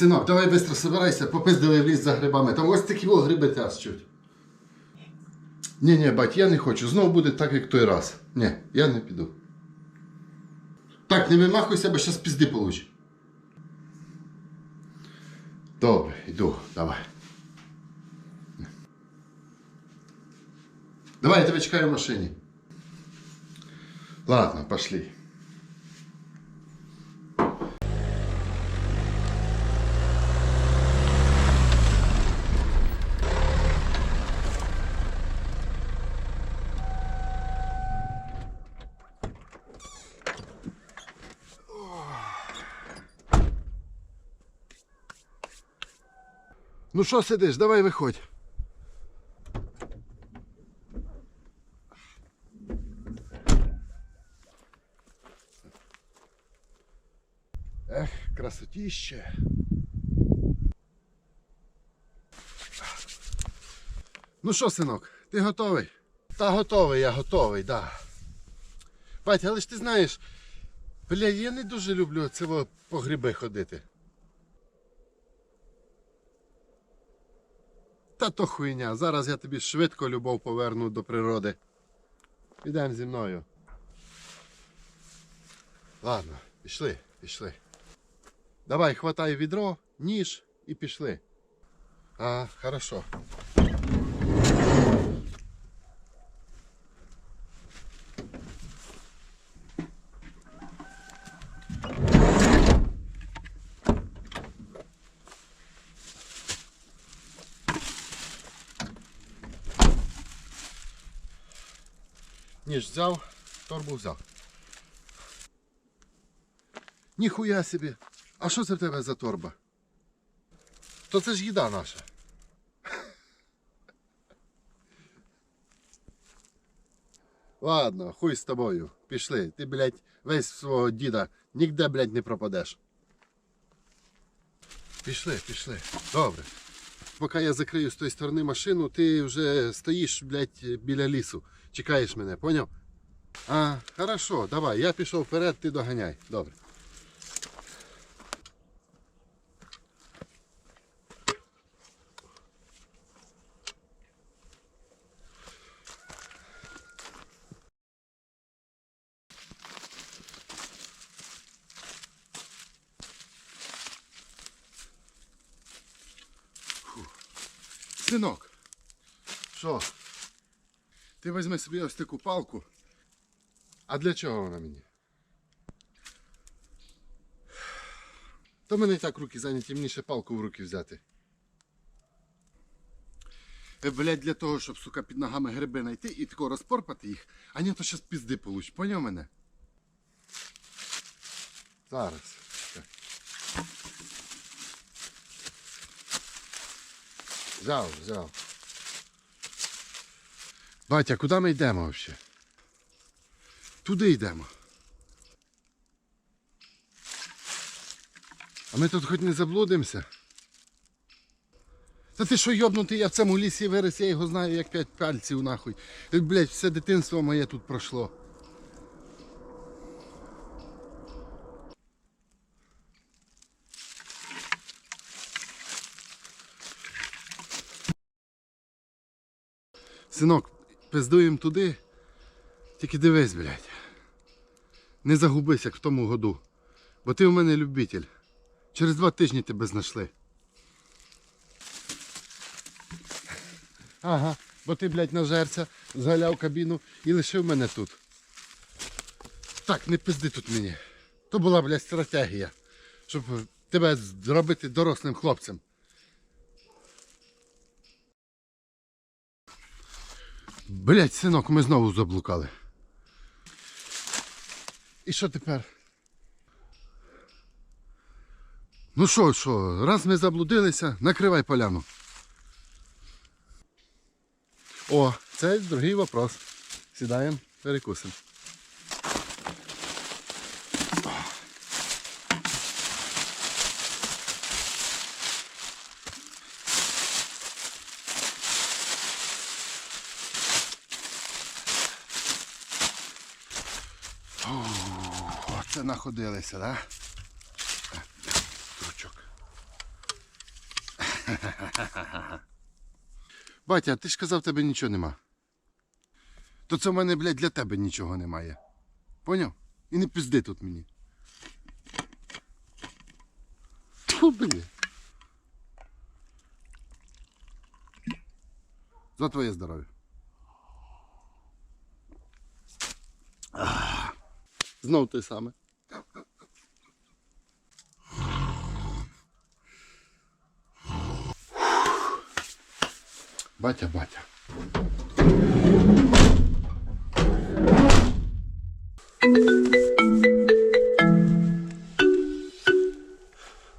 Синок, давай швидко собирайся, попиздили в ліс за грибами. Там ось такі о, гриби тясчуть. Ні, ні, бать, я не хочу. Знову буде так, як той раз. Ні, я не піду. Так, не вимахуйся, бо зараз пізди получиш. Добре, йду, давай. Давай, я тебе чекаю в машині. Ладно, пошли. Ну що сидиш, давай виходь. Ех, красотіще. Ну що, синок, ти готовий? Та готовий, я готовий, да. Батя, але ж ти знаєш, бля, я не дуже люблю це по гриби ходити. Та то хуйня. Зараз я тобі швидко любов поверну до природи. Підемо зі мною. Ладно, пішли, пішли. Давай, хватай відро, ніж і пішли. А, хорошо. Ніж взяв, торбу взяв. Ніхуя собі. А що це в тебе за торба? То це ж їда наша. Ладно, хуй з тобою. Пішли. Ти, блядь, весь свого діда ніде, блядь, не пропадеш. Пішли, пішли. Добре. Поки я закрию з тої сторони машину, ти вже стоїш, блядь, біля лісу. Чекаєш мене, поняв? А, хорошо, давай, я пішов вперед, ти доганяй. Добре. Синок, що? Ти візьми собі ось таку палку. А для чого вона мені? То мене і так руки зайняті, мені ще палку в руки взяти. Е, Блядь, для того, щоб, сука, під ногами гриби знайти і тако розпорпати їх, а ні, то щас пізди получ, поняв мене? Зараз. Так. Взяв, взяв. Батя, куди ми йдемо взагалі? Туди йдемо. А ми тут хоч не заблудимося. Та ти що йобнутий, я в цьому лісі виріс, я його знаю як п'ять пальців нахуй. Блять, все дитинство моє тут пройшло. Синок, пиздуємо туди, тільки дивись, блядь. Не загубись, як в тому году. Бо ти у мене любитель. Через два тижні тебе знайшли. Ага, бо ти, блядь, нажерся, згаляв кабіну і лишив мене тут. Так, не пизди тут мені. То була, блядь, стратегія, щоб тебе зробити дорослим хлопцем. Блять, синок, ми знову заблукали. І що тепер? Ну що, що, раз ми заблудилися, накривай поляну. О, це другий вопрос. Сідаємо, перекусимо. Оце находилися, да? Крючок. Батя, ти ж казав, тебе нічого нема. То це в мене, блядь, для тебе нічого немає. Поняв? І не пізди тут мені. Тьфу, блядь. За твоє здоров'я. Знов те саме. Батя, батя.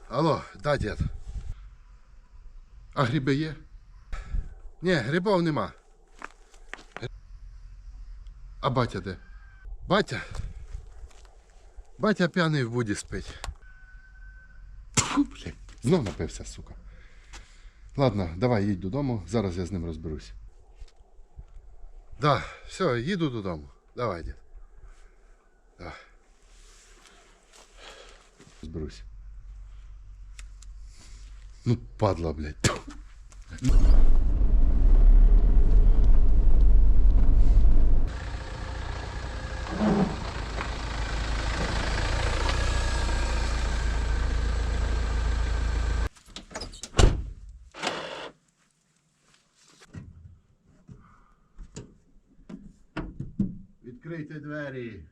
Алло, да, дід. А гриби є? Ні, грибов нема. А батя де? Батя? Батя п'яний в буді спить. Фу, знов напився, сука. Ладно, давай їдь додому, зараз я з ним розберусь. Да, все, їду додому. Давай, дід. Давай. Розберусь. Ну, падла, блядь. Відкрийте двері.